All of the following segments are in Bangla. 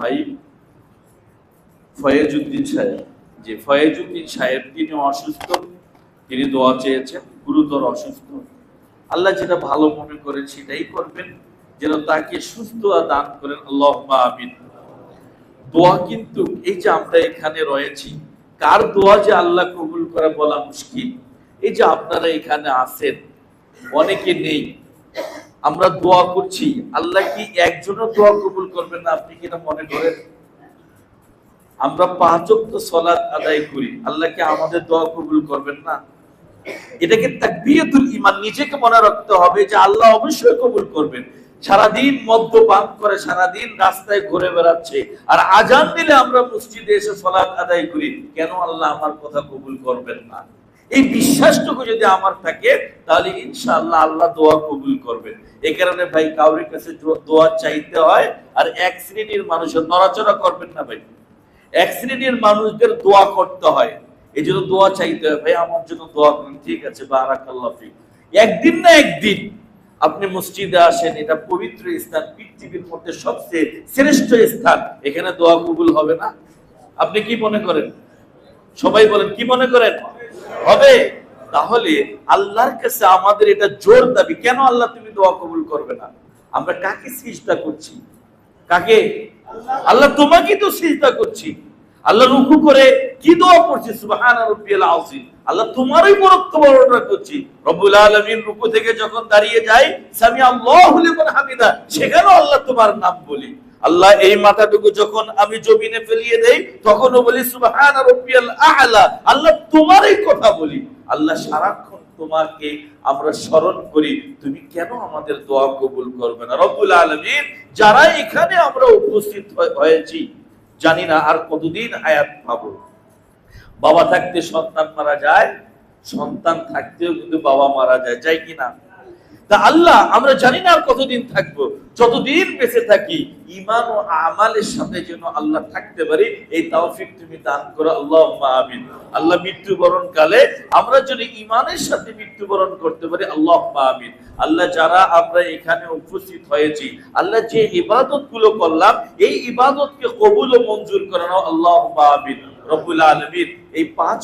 ভাই সাহেব। যে সাহেব, তিনি অসুস্থ, তিনি দোয়া চেয়েছেন, গুরুতর অসুস্থ। আল্লাহ যেটা ভালো মনে করেন সেটাই করবেন, যেন তাকে সুস্থ দান করেন। আল্লাহ আমিন। দোয়া কিন্তু এই যে আমরা এখানে রয়েছি, কার দোয়া যে আল্লাহ কবুল করে বলা মুশকিল? এই যে আপনারা এখানে আছেন, অনেকে নেই। আমরা দোয়া করছি। আল্লাহ কি একজনও দোয়া কবুল করবেন না? আপনি কিনা মনে করেন? আমরা পাঁচক্ত সলাৎ আদায় করি। আল্লাহ কি আমাদের দোয়া কবুল করবেন না? এটাকে তাকবিয়াতুল ইমান নিজেকে মনে রাখতে হবে যে আল্লাহ অবশ্যই কবুল করবেন। সারাদিন মদ্যপান করে, সারাদিন রাস্তায় ঘুরে বেড়াচ্ছে। আর আজান দিলে আমরা মসজিদে এসে সলাৎ আদায় করি। কেন আল্লাহ আমার কথা কবুল করবেন না? এই বিশ্বাসটুকু যদি আমার থাকে, তাহলে ইনশাআল্লাহ আল্লাহ দোয়া কবুল করবেন। এই কারণে ভাই, কাউরির কাছে দোয়া চাইতে হয়, আর এক শ্রেণির মানুষের নড়াচড়া করবেন না ভাই। এক শ্রেণির মানুষদের দোয়া করতে হয়, এই জন্য দোয়া চাইতে হয়। ভাই, আমার জন্য দোয়া করেন, ঠিক আছে, বারাকাল্লাহ একদিন না একদিন আপনি মসজিদে আসেন, এটা পবিত্র স্থান, পৃথিবীর মধ্যে সবচেয়ে শ্রেষ্ঠ স্থান। এখানে দোয়া কবুল হবে না। আপনি কি মনে করেন? সবাই বলেন, কি মনে করেন? হবে? তাহলে আল্লাহর কাছে আমাদের এটা জোর দাবি। কেন আল্লাহ তুমি দোয়া কবুল করবে না? আমরা কাকে সিজদা করছি? কাকে? আল্লাহ তোমাকে তো সিজদা করছি। আল্লাহ রুকু করে কি দোয়া করছি আল্লাহ তোমারই বরত্ব বর্ণনা করছি। রব্বুল আলামিন রুকু থেকে যখন দাঁড়িয়ে যায় সামি আল্লাহু হামিদা, সেখানেও আল্লাহ তোমার নাম বলি। আল্লাহ এই মাথাটুকু যখন আমি জমিনে ফেলিয়ে দেই, তখনও বলি সুবহান আ'লা। আল্লাহ তোমারই কথা বলি। আল্লাহ সারাক্ষণ তোমাকে আমরা স্মরণ করি। তুমি কেন আমাদের দোয়া কবুল করবে না? রব্বুল আলামিন যারা এখানে আমরা উপস্থিত হয়েছি, জানি না আর কতদিন হায়াত পাবো। বাবা থাকতে সন্তান মারা যায়, সন্তান থাকতেও কিন্তু বাবা মারা যায়। যায় কিনা তা আল্লাহ, আমরা জানি না আর কতদিন থাকব, যতদিন বেঁচে থাকি ইমান ও আমালের সাথে যেন আল্লাহ থাকতে পারি, এই তৌফিক তুমি দান করো আল্লাহ আমিন। আল্লাহ মৃত্যুবরণ কালে আমরা যদি ইমানের সাথে মৃত্যুবরণ করতে পারি আল্লাহ আমিন। আল্লাহ যারা আমরা এখানে উপস্থিত হয়েছি, আল্লাহ যে ইবাদতগুলো করলাম, এই ইবাদতকে কবুল ও মঞ্জুর করানো আল্লাহ আমিন। রব্বুল আলমিন এই পাঁচ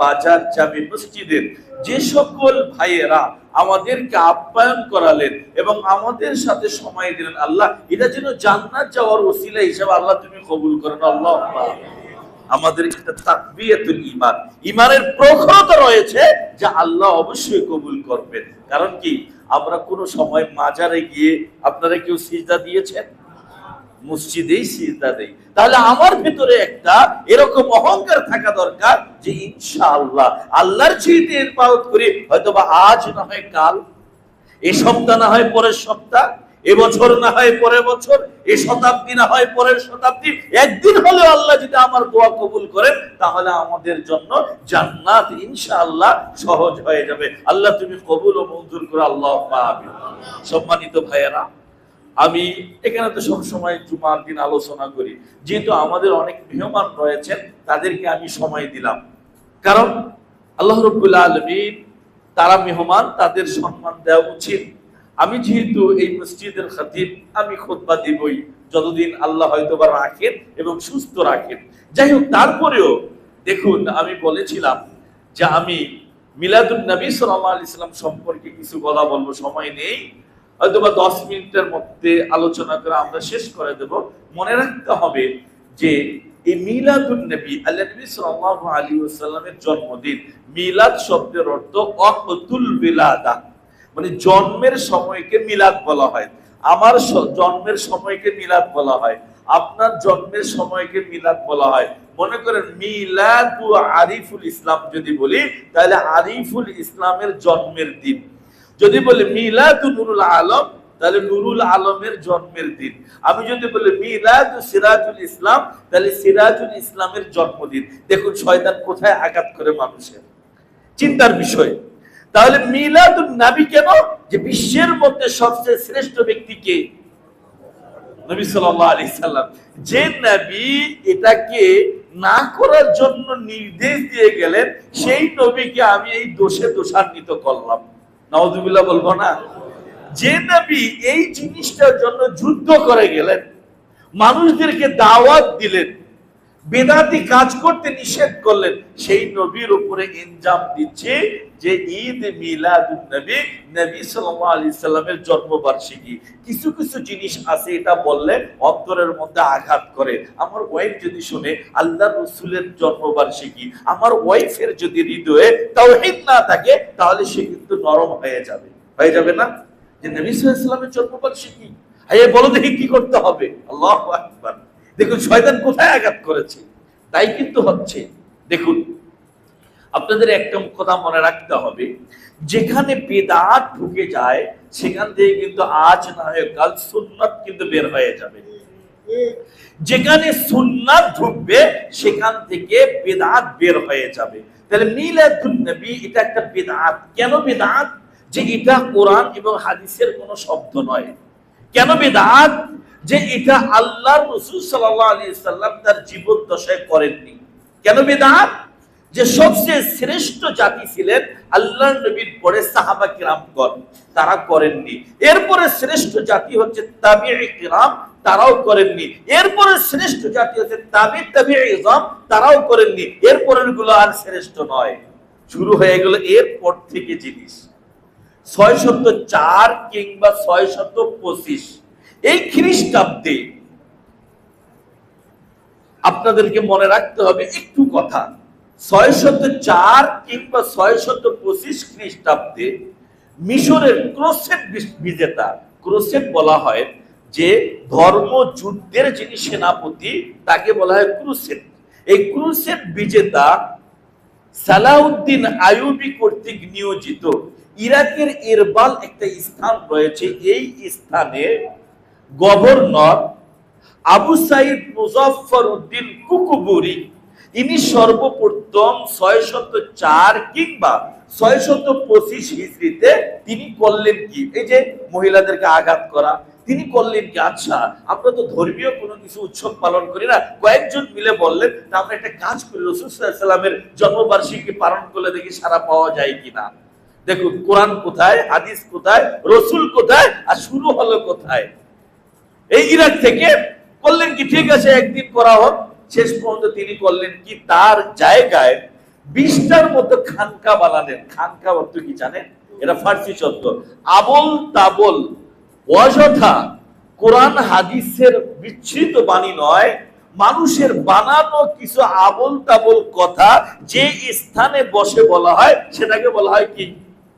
বাজার জামে মসজিদের যে সকল ভাইয়েরা আমাদেরকে আপ্যায়ন করালেন এবং আমাদের সাথে সময় দিলেন, আল্লাহ, এটা যেন জান্নাত যাওয়ার ওসিলা হিসাবে আল্লাহ তুমি কবুল করেন আল্লাহ আমাদের একটা তাকবিয়াতুল ঈমান, ঈমানের প্রখরতা রয়েছে যা আল্লাহ অবশ্যই কবুল করবেন। কারণ কি, আমরা কোনো সময় মাজারে গিয়ে আপনারা কেউ সিজদা দিয়েছেন? মসজিদেই সিজদা দেই। তাহলে আমার ভেতরে একটা এরকম অহংকার থাকা দরকার যে আল্লাহর করি আজ না হয় কাল, এ সপ্তাহ না হয় পরের সপ্তাহ এবছর না হয় পরের বছর, এ শতাব্দী না হয় পরের শতাব্দী, একদিন হলেও আল্লাহ যদি আমার দোয়া কবুল করেন, তাহলে আমাদের জন্য জান্নাত ইনশাআল্লাহ সহজ হয়ে যাবে। আল্লাহ তুমি কবুল ও মঞ্জুর করে, আল্লাহ সম্মানিত ভাইয়েরা আমি এখানে তো সবসময় জুমার দিন আলোচনা করি। যেহেতু আমাদের অনেক মেহমান রয়েছেন, তাদেরকে আমি সময় দিলাম। কারণ আল্লাহ রব্বুল্লাহ আলমিন তারা মেহমান, তাদের সম্মান দেওয়া উচিত। আমি যেহেতু এই মসজিদের খাতিব, আমি খোদবা দিবই, যতদিন আল্লাহ হয়তো বা রাখেন এবং সুস্থ রাখেন। যাই হোক, তারপরেও দেখুন, আমি বলেছিলাম যে আমি মিলাদুল নবী সাল্লাহ ইসলাম সম্পর্কে কিছু কথা বলব, সময় নেই। হয়তো বা দশ মিনিটের মধ্যে আলোচনা করে আমরা শেষ করে দেব। মনে রাখতে হবে যে এই মিলাদুন নবী, আল্লাহ নবী সাল্লাল্লাহু আলাইহি জন্মদিন, মিলাদ শব্দের অর্থ অকতুল বিলাদা মানে জন্মের সময়কে মিলাদ বলা হয়। আমার জন্মের সময়কে মিলাদ বলা হয়। আপনার জন্মের সময়কে মিলাদ বলা হয়। মনে করেন মিলাদ আরিফুল ইসলাম যদি বলি, তাহলে আরিফুল ইসলামের জন্মের দিন। যদি বলে মিলাদ নুরুল আলম, তাহলে নুরুল আলমের জন্মের দিন। আমি যদি বলি মিলাদ সিরাজুল ইসলাম, তাহলে সিরাজুল ইসলামের জন্মদিন। দেখুন, শয়তান কোথায় আঘাত করে মানুষের? চিন্তার বিষয়। তাহলে মিলাদুন নাবি কেন? যে বিশ্বের মধ্যে সবচেয়ে শ্রেষ্ঠ ব্যক্তিকে নবী সাল্লাল্লাহু আলাইহি সাল্লাম। যে নবী এটাকে না করার জন্য নির্দেশ দিয়ে গেলেন, সেই নবীকে আমি এই দোষে দোষান্বিত করলাম। নওয়াজুবিল্লাহ বলব না যে নবী এই জিনিসটার জন্য যুদ্ধ করে গেলেন মানুষদেরকে দাওয়াত দিলেন বেদাতি কাজ করতে নিষেধ করলেন। সেই নবীর উপরে ইনজাম দিচ্ছে যে ঈদ মিলাদুন নবী নবী সাল্লাল্লাহু আলাইহি সাল্লামের জন্মবার্ষিকী। কিছু কিছু জিনিস আছে, এটা বললে অন্তরের মধ্যে আঘাত করে। আমার ওয়াইফ যদি শুনে, আল্লাহ রসুলের জন্মবার্ষিকী, আমার ওয়াইফের যদি হৃদয়ে তাওহীদ না থাকে, তাহলে সে কিন্তু নরম হয়ে যাবে। হয়ে যাবে না? যে নবী সাল্লাল্লাহু আলাইহি সাল্লামের জন্মবার্ষিকী। এই বলো দেখি কি করতে হবে। আল্লাহু আকবার। দেখুন, শয়তান কোথায় আঘাত করেছে? তাই কিন্তু হচ্ছে। দেখুন, আপনাদের একটা কথা মনে রাখতে হবে, যেখানে বেদাত ঢুকে যায়, সেখান থেকে কিন্তু আজ না হয় কাল সুন্নাত কিন্তু বের হয়ে যাবে। যেখানে সুন্নাত ঢুকবে, সেখান থেকে বেদাত বের হয়ে যাবে। তাহলে মিলাদুন নবী এটা একটা বেদাত। কেন বেদাত? যে এটা কোরআন এবং হাদিসের কোনো শব্দ নয়। কেন বেদাত? যে এটা আল্লাহ রসুল সাল্লাহ আলী সাল্লাম তার জীবন দশায় করেননি। কেন বেদাত? যে সবচেয়ে শ্রেষ্ঠ জাতি ছিলেন আল্লাহ নবীর পরে সাহাবা কিরামগণ, তারা করেননি। এরপরে শ্রেষ্ঠ জাতি হচ্ছে তাবিঈ কিরাম, তারাও করেননি। এরপরে শ্রেষ্ঠ জাতি হচ্ছে তাবি তাবি ইজাম, তারাও করেননি। এরপরেরগুলো আর শ্রেষ্ঠ নয়। শুরু হয়ে গেল এরপর থেকে জিনিস। ছয় শত চার কিংবা ছয় শত পঁচিশ। এই খ্রিস্টাব্দে আপনাদেরকে মনে রাখতে হবে একটু কথা। ছয় শত চার কিংবা ছয় শত পঁচিশ খ্রিস্টাব্দে মিশরের ক্রোসেট বিজেতা, ক্রোসেট বলা হয়, যে ধর্ম যুদ্ধের যিনি সেনাপতি, তাকে বলা হয় ক্রুসেট। এই ক্রুসেট বিজেতা সালাউদ্দিন আইয়ুবি কর্তৃক নিয়োজিত। ইরাকের ইরবাল একটা স্থান রয়েছে। এই স্থানে গভর্নর আবু সাইদ মুজফর উদ্দিন কুকুবুরি, ইনি সর্বপ্রথম ছয় শত চার কিংবা ছয় শত পঁচিশ হিজড়িতে তিনি করলেন কি? এই যে মহিলাদেরকে আঘাত করা, তিনি করলেন কি? আচ্ছা আমরা তো ধর্মীয় কোনো কিছু উৎসব পালন করি না। কয়েকজন মিলে বললেন, তা আমরা একটা কাজ করি রসুলামের জন্মবার্ষিকী পালন করলে দেখি সারা পাওয়া যায় কিনা দেখুন, কোরআন কোথায়, হাদিস কোথায়, রসুল কোথায়, আর শুরু হলো কোথায়? এই ইরাক থেকে করলেন কি? ঠিক আছে, একদিন করা হোক, শেষ পর্যন্ত তিনি করলেন কি? তার জায়গায় বিশটার মতো খানকা বানালেন। খানকা অর্থ কি জানেন? এটা ফার্সি শব্দ। আবল তাবল অযথা কোরআন হাদিসের বিচ্ছিন্ন বাণী নয়। মানুষের বানানো কিছু আবল তাবল কথা যে স্থানে বসে বলা হয়, সেটাকে বলা হয় কি?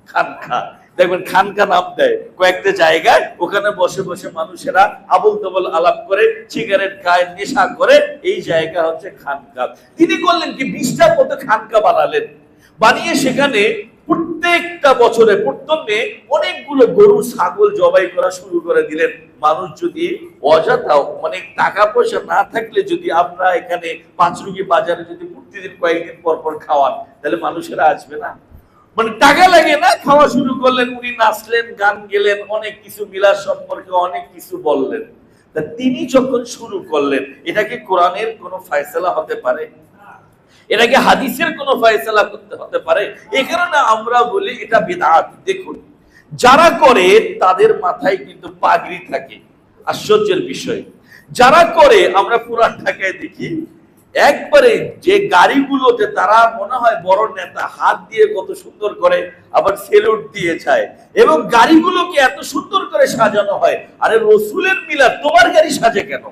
খানকা। দেখবেন খানকা নাম দেয়। কয়েকটা জায়গায় ওখানে বসে বসে মানুষেরা আবল তাবল আলাপ করে সিগারেট খায়, নেশা করে, এই জায়গা হচ্ছে খানকা। তিনি করলেন কি? বিশটার মতো খানকা বানালেন। বানিয়ে সেখানে প্রত্যেকটা বছরে প্রত্যেকে অনেকগুলো গরু, ছাগল জবাই করা শুরু করে দিলেন। মানুষ যদি অযথা মানে টাকা পয়সা না থাকলে যদি আমরা এখানে পাঁচরুগি বাজারে যদি প্রতিদিন কয়েকদিন পর পর খাওয়ান, তাহলে মানুষেরা আসবে না? মানে টাকা লাগে না, খাওয়া শুরু করলেন, উনি নাচলেন, গান গেলেন, অনেক কিছু মিলার সম্পর্কে অনেক কিছু বললেন। তা তিনি যখন শুরু করলেন, এটা কি কোরআনের কোনো ফয়সালা হতে পারে? এটাকে হাদিসের কোন ফয়সালা করতে হতে পারে? এই কারণে আমরা বলি এটা বিদাত। দেখুন, যারা করে, তাদের মাথায় কিন্তু পাগড়ি থাকে। আশ্চর্যের বিষয়। যারা করে, আমরা পুরান ঢাকায় দেখি একবারে যে গাড়িগুলোতে তারা মনে হয় বড় নেতা, হাত দিয়ে কত সুন্দর করে আবার সেলুট দিয়ে যায় এবং গাড়িগুলোকে এত সুন্দর করে সাজানো হয়। আরে রসুলের মিলা তোমার গাড়ি সাজে কেন?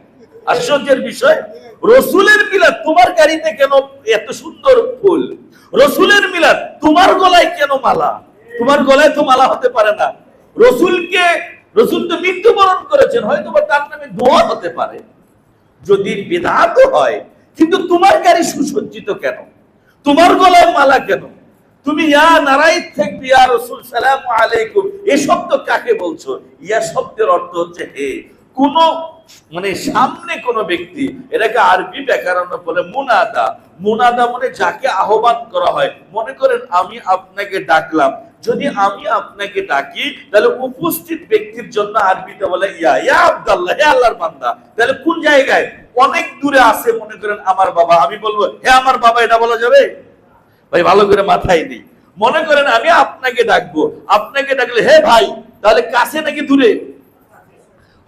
আশ্চর্যের বিষয়, রসুলের মিলাদ তোমার গাড়িতে কেন এত সুন্দর ফুল? রসুলের মিলাদ তোমার গলায় কেন মালা? তোমার গলায় তো মালা হতে পারে না। রসুলকে, রসুল তো মৃত্যুবরণ করেছেন হয়তো বা তার নামে দোয়া হতে পারে। যদি বেদাত হয় কিন্তু তোমার গাড়ি সুসজ্জিত কেন? তোমার গলায় মালা কেন? তুমি ইয়া নারাই থাকবি, ইয়া রসুল, সালাম আলাইকুম। এ শব্দ কাকে বলছো? ইয়া শব্দের অর্থ হচ্ছে হে। কোন মানে সামনে কোন ব্যক্তি, এটাকে আরবি ব্যাকরণ বলে মুনাদা। মুনাদা মানে যাকে আহ্বান করা হয়। মনে করেন, আমি আপনাকে ডাকলাম যদি আমি আপনাকে ডাকি, তাহলে উপস্থিত ব্যক্তির জন্য আরবিতে বলে, ইয়া ইয়া আব্দাল্লাহ, হে আল্লাহর বান্দা। তাহলে কোন জায়গায়? অনেক দূরে আছে, মনে করেন, আমার বাবা। আমি বলব, হে আমার বাবা, এটা বলা যাবে? ভাই, ভালো করে মাথায় নেই। মনে করেন, আমি আপনাকে ডাকবো। আপনাকে ডাকলে, হে ভাই, তাহলে কাছে নাকি দূরে?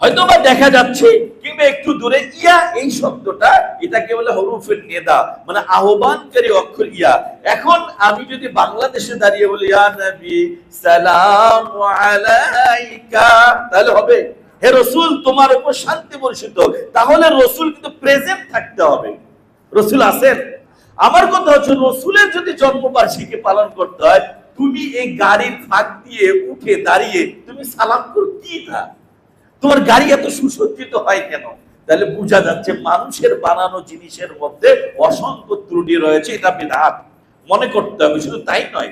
হয়তো বা দেখা যাচ্ছে, কিংবা একটু দূরে ইয়া, এই শব্দটা, এটাকে বলে হরুফের নেদা মানে আহ্বানকারী অক্ষর ইয়া। এখন আমি যদি বাংলাদেশে দাঁড়িয়ে বলি, ইয়া নবী, সালাম আলাইকা তাহলে হবে, হে রসুল, তোমার উপর শান্তি বর্ষিত তাহলে রসুল কিন্তু প্রেজেন্ট থাকতে হবে। রসুল আছেন। আমার কথা হচ্ছে, রসুলের যদি জন্মবার্ষিকী পালন করতে হয়, তুমি এই গাড়ির ফাঁক দিয়ে উঠে দাঁড়িয়ে তুমি সালাম করো, কি তা তোমার গাড়ি এত সুসজ্জিত হয় কেন? তাহলে বোঝা যাচ্ছে মানুষের বানানো জিনিসের মধ্যে অসংখ্য ত্রুটি রয়েছে, এটা বিধাত মনে করতে হবে, শুধু তাই নয়,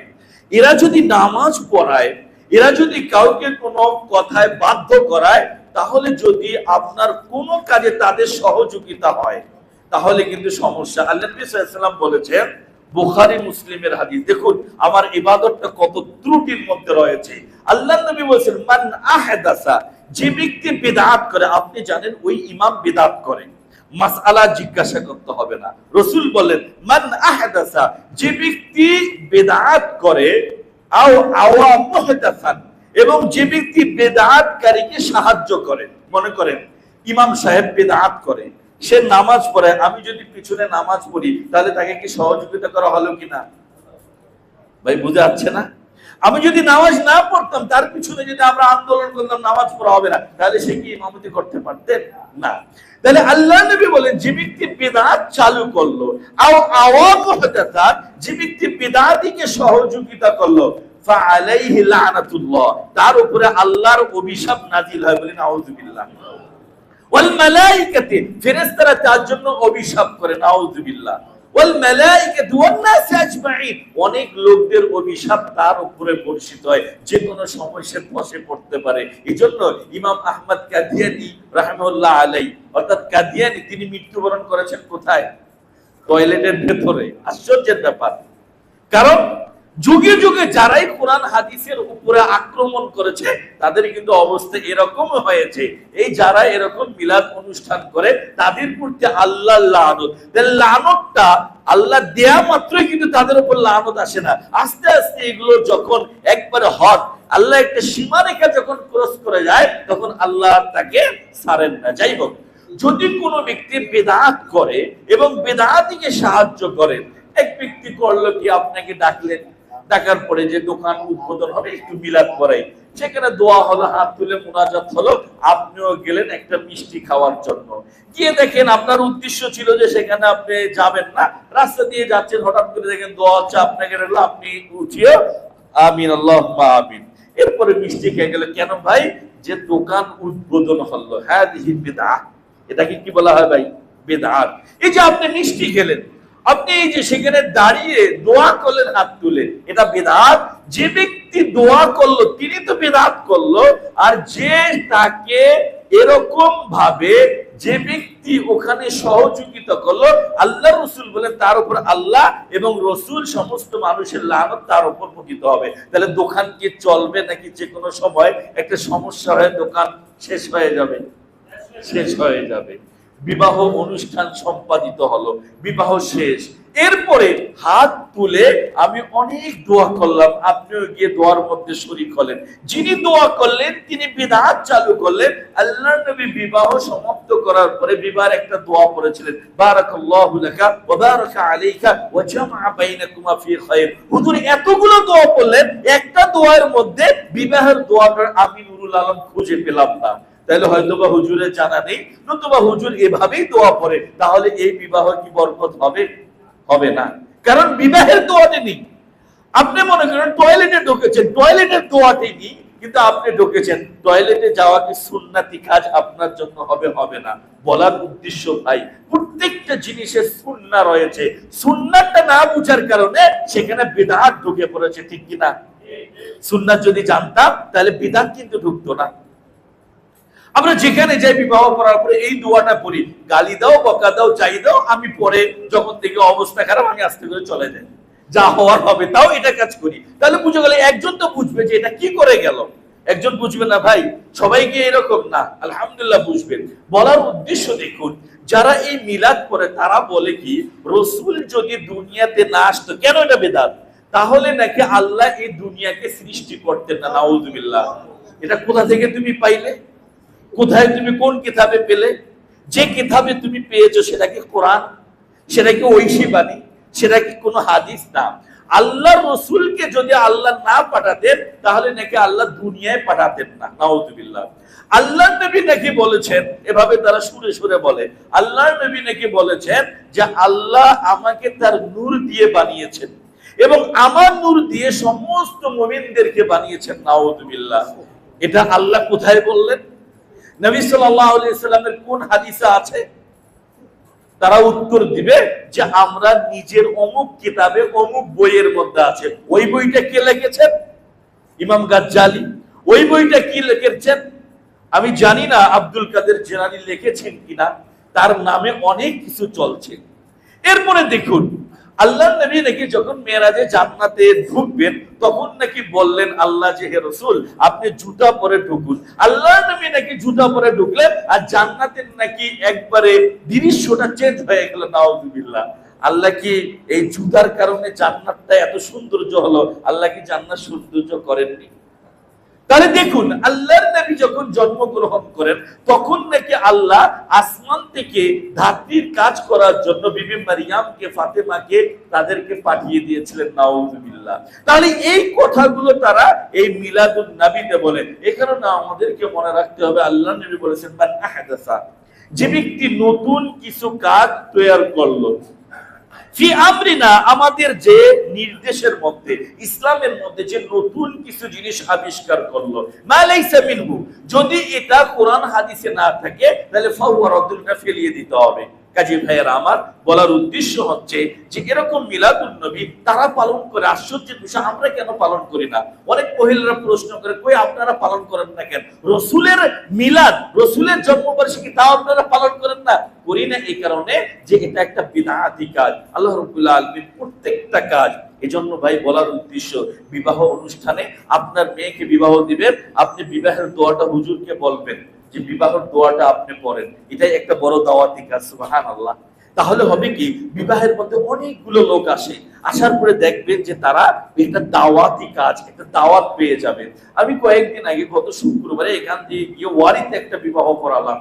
এরা যদি নামাজ পড়ায়, এরা যদি কাউকে কোনো কথায় বাধ্য করায়, তাহলে যদি আপনার কোনো কাজে তাদের সহযোগিতা হয়, তাহলে কিন্তু সমস্যা। আল্লাহ বলেছেন, বুখারী মুসলিমের হাদিস, দেখুন, আমার ইবাদতটা কত ত্রুটির মধ্যে রয়েছে। আল্লাহ নবী বলেছেন, মান আহদাসা যে ব্যক্তি বিদআত করে, আপনি জানেন ওই ইমাম বিদআত করে। মাসআলা জিজ্ঞাসা করতে হবে না। রসুল বলেন মান আহদাসা যে ব্যক্তি বিদআত করে, আও আওয়া এবং যে ব্যক্তি বেদাতকারীকে সাহায্য করে, মনে করেন ইমাম সাহেব বেদাত করে, সে নামাজ পড়ে, আমি যদি পিছনে নামাজ পড়ি, তাহলে তাকে কি সহযোগিতা করা হলো কিনা? ভাই, বুঝে যাচ্ছে না? আমি যদি নামাজ না পড়তাম, তার পিছনে যদি আমরা আন্দোলন করতাম, নামাজ পড়া হবে না, তাহলে সে কি ইমামতি করতে পারতেন? না। তাহলে আল্লাহ নবী বলেন, যে ব্যক্তি বেদাত চালু করল যে ব্যক্তি বেদাতিকে সহযোগিতা করল তার উপরে আল্লাহর অভিশাপ নাজিল হয় বলেন ফেরেশতারা তার জন্য অভিশাপ করে নাউযুবিল্লাহ অনেক লোকদের অভিশাপ তার উপরে বর্ষিত হয়। যে কোনো সময় সে ফসে পড়তে পারে। এজন্য ইমাম আহমদ কাদিয়ানি রাহমুল্লাহ আলাই, অর্থাৎ কাদিয়ানি, তিনি মৃত্যুবরণ করেছেন কোথায়? টয়লেটের ভেতরে। আশ্চর্যের ব্যাপার। কারণ যুগে যুগে যারাই কোরআন হাদিসের উপরে আক্রমণ করেছে, তাদের কিন্তু অবস্থা এরকম হয়েছে। এই যারা এরকম মিলাদ অনুষ্ঠান করে, তাদের প্রতি আল্লাহ লানত। লানতটা আল্লাহ দেয়া মাত্রই কিন্তু তাদের উপর লানত আসে না। আস্তে আস্তে এগুলো যখন একবারে হট, আল্লাহ একটা সীমারেখা যখন ক্রস করে যায়, তখন আল্লাহ তাকে ছাড়েন না। যাই হোক, যদি কোনো ব্যক্তি বেদাত করে এবং বেদাতিকে সাহায্য করেন এক ব্যক্তি করল কি আপনাকে ডাকলেন? ডাকার পরে যে দোকান উদ্বোধন হবে, একটু মিলাদ করাই। সেখানে দোয়া হলো, হাত তুলে মোনাজাত হলো, আপনিও গেলেন একটা মিষ্টি খাওয়ার জন্য। গিয়ে দেখেন আপনার উদ্দেশ্য ছিল যে সেখানে আপনি যাবেন না, রাস্তা দিয়ে যাচ্ছেন, হঠাৎ করে দেখেন দোয়া হচ্ছে আপনাকে রাখল আপনি উঠিয়ে, আমিন আল্লাহ আমিন। এরপরে মিষ্টি খেয়ে গেলে, কেন ভাই? যে দোকান উদ্বোধন হলো হ্যাঁ বেদা এটাকে কি বলা হয় ভাই? বেদাত এই যে আপনি মিষ্টি খেলেন আপনি এই যে সেখানে দাঁড়িয়ে দোয়া করলেন, হাত তুলে, এটা বেদাত? যে ব্যক্তি দোয়া করল, তিনি তো বেদাত করল, আর যে তাকে এরকম ভাবে যে ব্যক্তি ওখানে সহযোগিতা করল আল্লাহ রসুল বলে তার উপর আল্লাহ এবং রসুল সমস্ত মানুষের লানত তার উপর পতিত হবে। তাহলে দোকান কি চলবে নাকি যে কোনো সময় একটা সমস্যা হয়ে দোকান শেষ হয়ে যাবে? শেষ হয়ে যাবে। বিবাহ অনুষ্ঠান সম্পাদিত হলো, বিবাহ শেষ। এরপরে হাত তুলে আমি অনেক দোয়া করলাম, আপনিও গিয়ে দোয়ার মধ্যে শরিক হলেন। যিনি দোয়া করলেন, তিনি বিধাত চালু করলেন। আল্লাহ নবী বিবাহ সমাপ্ত করার পরে বিবাহের একটা দোয়া পড়েছিলেন, বারাকাল্লাহু হুজুর, এতগুলো দোয়া পড়লেন একটা দোয়ার মধ্যে বিবাহের দোয়াটার আমি নুরুল আলম খুঁজে পেলাম না। তাহলে হয়তো বা হুজুরের জানা নেই, নতুবা হুজুর এভাবেই দোয়া পড়ে, তাহলে এই বিবাহ কি বরকত হবে? হবে না। কারণ বিবাহের দোয়াতে নেই। আপনি মনে করেন টয়লেটে ঢুকেছেন, টয়লেটের দোয়াতে নেই, কিন্তু আপনি ঢুকেছেন, টয়লেটে যাওয়া কি সুন্নাতি কাজ আপনার জন্য হবে হবে না। বলার উদ্দেশ্য ভাই, প্রত্যেকটা জিনিসের সুন্না রয়েছে। সুন্নাটা না বুঝার কারণে সেখানে বিধাত ঢুকে পড়েছে, ঠিক কিনা? সুন্নাত যদি জানতাম, তাহলে বিধাত কিন্তু ঢুকতো না। আমরা যেখানে যাই বিবাহ করার পরে এই দোয়াটা পড়ি, গালি দাও, বকা দাও, চাই দাও, আমি পরে যখন থেকে অবস্থা খারাপ, আমি আস্তে করে চলে যাই। যা হওয়ার হবে, তাও এটা কাজ করি। তাহলে বুঝে গেলে একজন তো বুঝবে যে এটা কি করে গেল। একজন বুঝবে না, ভাই, সবাই কি এরকম? না, আলহামদুলিল্লাহ বুঝবেন। বলার উদ্দেশ্য দেখুন, যারা এই মিলাদ করে তারা বলে কি, রসুল যদি দুনিয়াতে না আসতো, কেন এটা বেদাত? তাহলে নাকি আল্লাহ এই দুনিয়াকে সৃষ্টি করতেন না, নাউজুবিল্লাহ। এটা কোথা থেকে তুমি পাইলে? কোথায় তুমি কোন কিতাবে পেলে? যে কিতাবে তুমি পেয়েছ সেটা কি কোরআন সেটা কি ঐশী বাণী সেটা কি কোনো হাদিস না। আল্লাহ রসুলকে যদি আল্লাহ না পাঠাতেন, তাহলে নাকি আল্লাহ দুনিয়ায় পাঠাতেন না। নাউজুবিল্লাহ। আল্লাহ নবী নাকি বলেছেন, এভাবে তারা সুরে সুরে বলে আল্লাহ নবী নাকি বলেছেন যে আল্লাহ আমাকে তার নূর দিয়ে বানিয়েছেন এবং আমার নূর দিয়ে সমস্ত মুমিনদেরকে বানিয়েছেন। নাউজুবিল্লাহ। এটা আল্লাহ কোথায় বললেন? নবী সাল্লামের কোন হাদিসে আছে? তারা উত্তর দিবে যে আমরা নিজের অমুক কিতাবে, অমুক বইয়ের মধ্যে আছে। ওই বইটা কে লিখেছেন? ইমাম গাজ্জালি। ওই বইটা কি লিখেছেন? আমি জানি না আব্দুল কাদের জেনানি লিখেছেন কিনা। তার নামে অনেক কিছু চলছে। এরপরে দেখুন আল্লাহ নবী নাকি যখন মেয়েরাজে জান্নাতে ঢুকবেন, তখন নাকি বললেন, আল্লাহ যে হে রসুল, আপনি জুতা পরে ঢুকুন। আল্লাহ নবী নাকি জুতা পরে ঢুকলেন আর জান্নাতের নাকি একবারে দৃশ্যটা চেঞ্জ হয়ে গেল, নাউজুবিল্লাহ। আল্লাহ কি এই জুতার কারণে জান্নাতটা এত সৌন্দর্য হলো? আল্লাহ কি জান্নাত সৌন্দর্য করেননি? তাহলে দেখুন, আল্লাহর নবী যখন জন্মগ্রহণ করেন, তখন নাকি আল্লাহ আসমান থেকে ধাত্রীর কাজ করার জন্য বিবি মারিয়ামকে, ফাতেমাকে তাদেরকে পাঠিয়ে দিয়েছিলেন, নাউজুবিল্লাহ। তাহলে এই কথাগুলো তারা এই মিলাদুন নবীতে বলে এই কারণে আমাদেরকে মনে রাখতে হবে আল্লাহ নবী বলেছেন যে ব্যক্তি নতুন কিছু কাজ তৈরি করল আমাদের যে নির্দেশের মধ্যে, ইসলামের মধ্যে যে নতুন কিছু জিনিস আবিষ্কার করল। যদি এটা কোরআন হাদিসে না থাকে, তাহলে ফাউয়ার রদ্দুলটা ফেলিয়ে দিতে হবে। কাজী ভাইয়েরা আমার বলার উদ্দেশ্য হচ্ছে যে এরকম মিলাদুল নবী তারা পালন করে, আশ্চর্যের বিষয়, আমরা কেন পালন করি না? অনেক মহিলারা প্রশ্ন করে, কই আপনারা পালন করেন না কেন? রসুলের মিলাদ, রসুলের জন্মবার্ষিকী, তাও আপনারা পালন করেন না? করি না এই কারণে যে এটা একটা বিদাতি কাজ। আল্লাহ রবুল্লাহ আলমীর প্রত্যেকটা কাজ, এজন্য ভাই বলার উদ্দেশ্য, বিবাহ অনুষ্ঠানে আপনার মেয়েকে বিবাহ দিবেন, আপনি বিবাহের দোয়াটা হুজুরকে বলবেন। যে বিবাহের দোয়াটা আপনি পড়েন, এটাই একটা বড় দাওয়াতি কাজ সুবহান আল্লাহ তাহলে হবে কি, বিবাহের মধ্যে অনেকগুলো লোক আসে, আসার পরে দেখবেন যে তারা একটা দাওয়াতি কাজ, একটা দাওয়াত পেয়ে যাবে। আমি কয়েকদিন আগে গত শুক্রবারে এখান দিয়ে গিয়ে ওয়ারিতে একটা বিবাহ করালাম।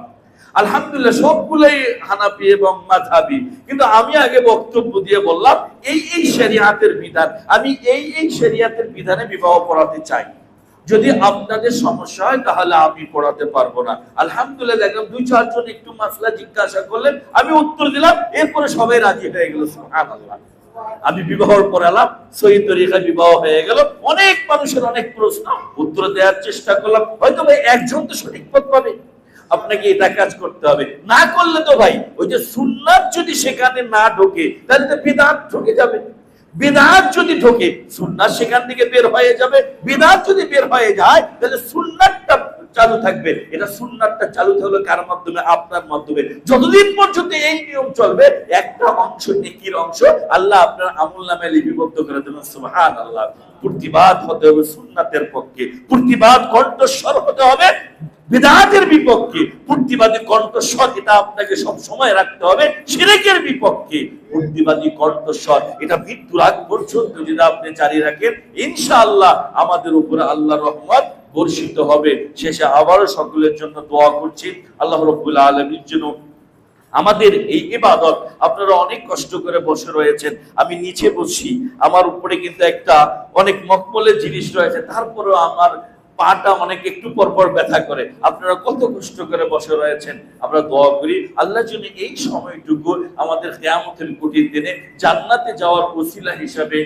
আলহামদুলিল্লাহ সবগুলোই হানাপি এবং মাঝাবি কিন্তু আমি আগে বক্তব্য দিয়ে বললাম, এই এই শরিয়াতের বিধান, আমি এই এই শরিয়াতের বিধানে বিবাহ করাতে চাই। যদি আপনাদের সমস্যা হয়, তাহলে আমি পড়াতে পারব না। আলহামদুলিল্লাহ, দেখলাম দুই, চারজন একটু মাসলা জিজ্ঞাসা করলেন। আমি উত্তর দিলাম, এরপরে সবাই রাজি হয়ে গেল আমি বিবাহ পড়ালাম সহি তরিকা বিবাহ হয়ে গেল। অনেক মানুষের অনেক প্রশ্ন, উত্তর দেওয়ার চেষ্টা করলাম। হয়তো ভাই একজন তো সঠিক পথ পাবে। আপনাকে এটা কাজ করতে হবে। না করলে তো ভাই, ওই যে সুন্নাত যদি সেখানে না ঢোকে, তাহলে তো বিদাত ঢোকে যাবে। বিদাত যদি ঢোকে, সুন্নাত সেখান থেকে বের হয়ে যাবে। বিদাত যদি বের হয়ে যায়, তাহলে সুন্নাতটা চালু থাকবে। এটা সুন্নাতটা চালু থাকলে কার মাধ্যমে? আপনার মাধ্যমে। যতদিন পর্যন্ত এই নিয়ম চলবে, একটা অংশ নেকির অংশ আল্লাহ আপনার আমল নামে লিপিবদ্ধ করে দেবেন। সুবহান আল্লাহ প্রতিবাদ হতে হবে সুন্নাতের পক্ষে। প্রতিবাদ কণ্ঠস্বর হতে হবে বিদাতের বিপক্ষে প্রতিবাদী কণ্ঠস্বর এটা আপনাকে সব সময় রাখতে হবে, সিরেকের বিপক্ষে প্রতিবাদী কণ্ঠস্বর এটা মৃত্যুর আগ পর্যন্ত যদি আপনি জারি রাখেন, ইনশাআল্লাহ আমাদের উপরে আল্লাহ রহমত বর্ষিত হবে। শেষে আবারও সকলের জন্য দোয়া করছি, আল্লাহ রব্বুল আলমীর জন্য আমাদের এই ইবাদত, আপনারা অনেক কষ্ট করে বসে রয়েছেন, আমি নিচে বসি আমার উপরে কিন্তু একটা অনেক মকমলের জিনিস রয়েছে, তারপরেও আমার পাটা অনেক একটু পর পর ব্যথা করে। আপনারা কত কষ্ট করে বসে রয়েছেন। আমরা দোয়া করি, আল্লাহ জন্য এই সময়টুকু আমাদের কেয়ামতের কঠিন দিনে জান্নাতে যাওয়ার ওসিলা হিসাবে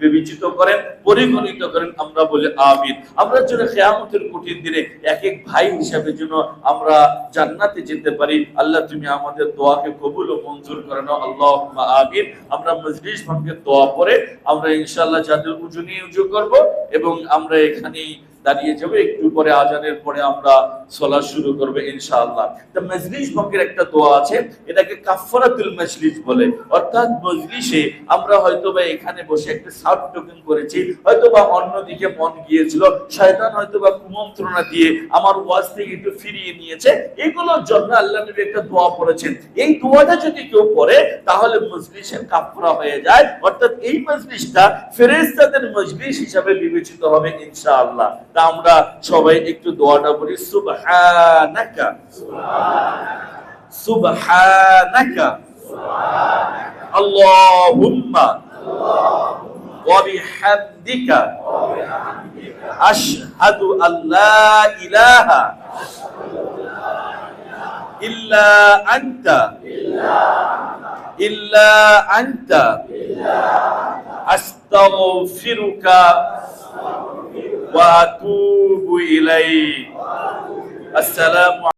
বিবেচিত করেন, পরিগণিত করেন। আমরা বলি আমিন। আমরা যেন কেয়ামতের কঠিন দিনে এক এক ভাই হিসাবে যেন আমরা জান্নাতে যেতে পারি। আল্লাহ তুমি আমাদের দোয়াকে কবুল ও মঞ্জুর করে নাও। আল্লাহ আমিন। আমরা মজলিস ভাবকে দোয়া পরে আমরা ইনশাল্লাহ যাদের উজু নিয়ে উজু করব এবং আমরা এখানেই দাঁড়িয়ে যাব। একটু পরে আজানের পরে আমরা চলা শুরু করব ইনশাআল্লাহ। তো মজলিস ভঙ্গের একটা দোয়া আছে, এটাকে কাফারাতুল মজলিস বলে। অর্থাৎ মজলিসে আমরা হয়তো বা এখানে বসে একটা সাউট টোকেন করেছি হয়তো বা অন্যদিকে মন গিয়েছিল, শয়তান হয়তো বা কুমন্ত্রণা দিয়ে আমার ওয়াজ থেকে একটু ফিরিয়ে নিয়েছে। এগুলোর জন্য আল্লাহ নবী একটা দোয়া পড়েছেন। এই দোয়াটা যদি কেউ পড়ে, তাহলে মজলিসের কাফরা হয়ে যায়। অর্থাৎ এই মজলিসটা ফেরেশতাদের মজলিস হিসাবে বিবেচিত হবে ইনশাআল্লাহ। তা আমরা সবাই একটু দোয়াটা বলি, সুবহানাকা। সুবহানাকা। আল্লাহুম্মা। ওয়া বিহামদিকা আশহাদু আল্লা ইলাহা। ইল্লা আনতা। ইল্লা আনতা। আস্তাগফিরুকা। ওয়া আতুবু ইলাইক আসসালামু